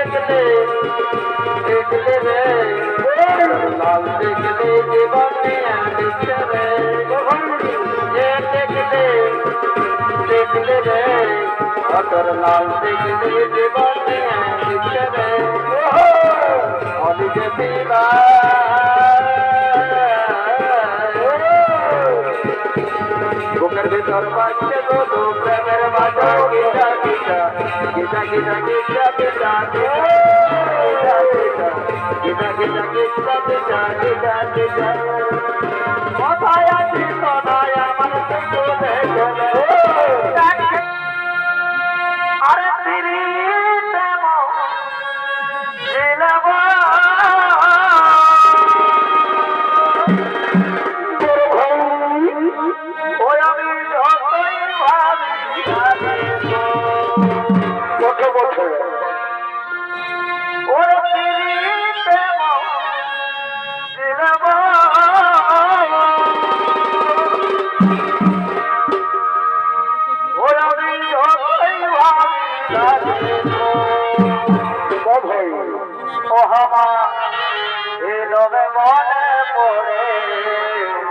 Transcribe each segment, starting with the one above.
দেখলে দেখলে রে। লাল দেখলে জীবনে আনছে রে। যে দেখলে দেখলে রে। অতর লাল দেখলে জীবনে আনছে রে। অলিকে দিবা বুকের ভিতর বাজছে গো প্রেমের বাজা جيتا جي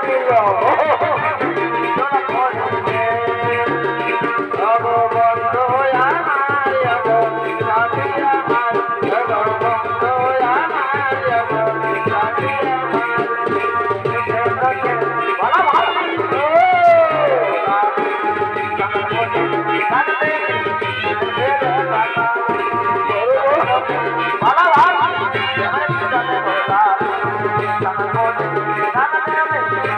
oh you. রানা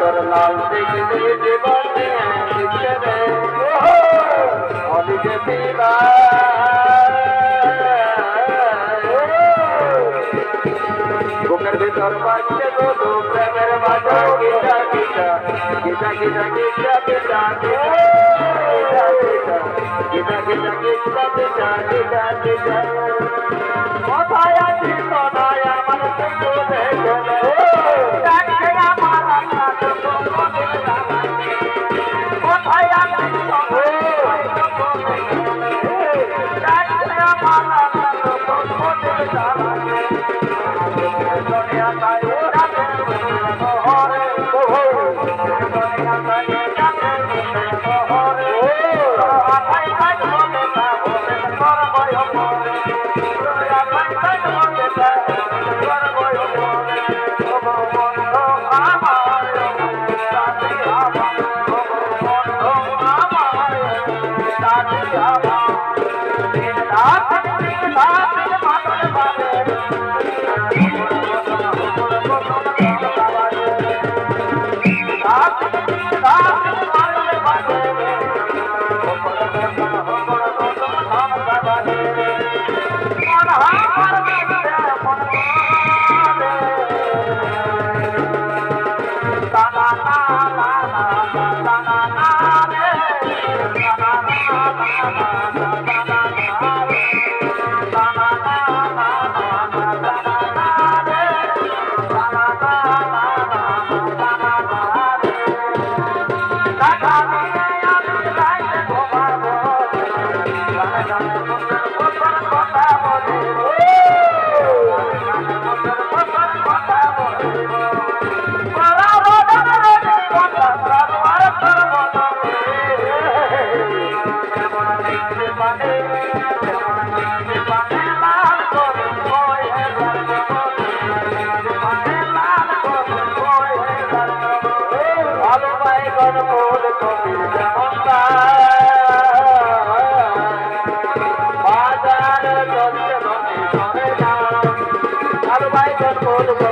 অতর লাল দেখলে জীবনে রে। অলিকে পিবা বুকের ভিতর বাজছে গো প্রেমের বাজা গীতা গীতা গীতা গীতা গীতা গীতা গীতা গীতা গীতা গীতা গীতা গীতা কোথায় আছি কোথায় আমার শুধু দেখলে করব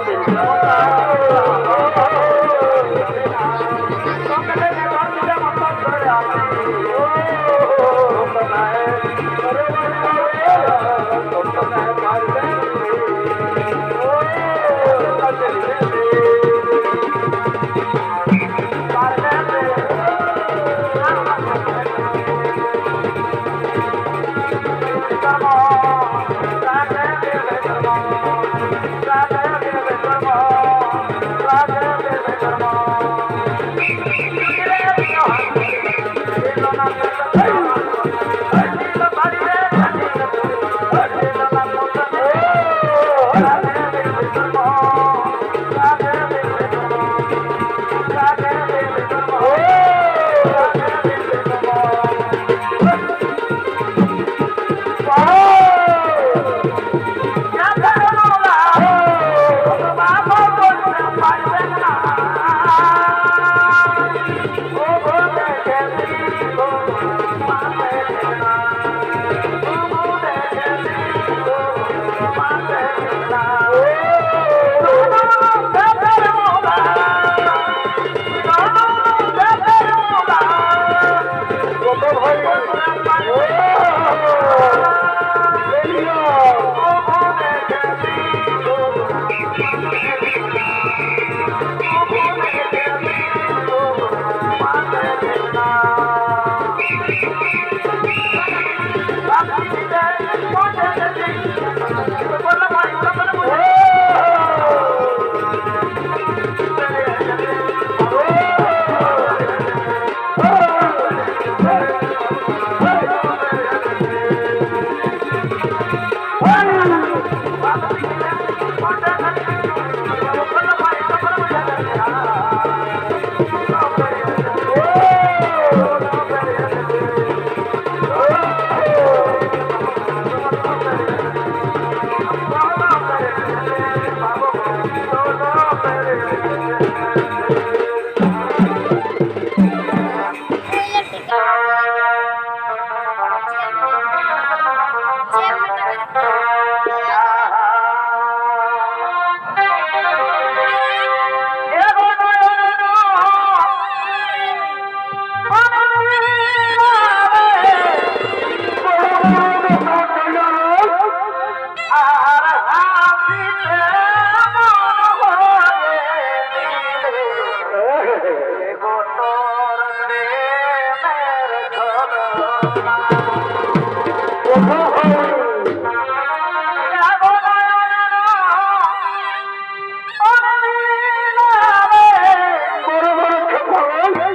Oh,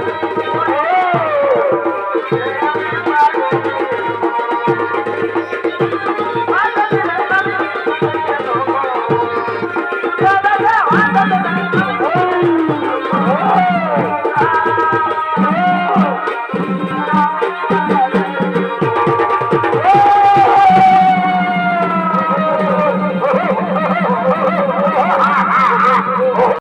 Yeah.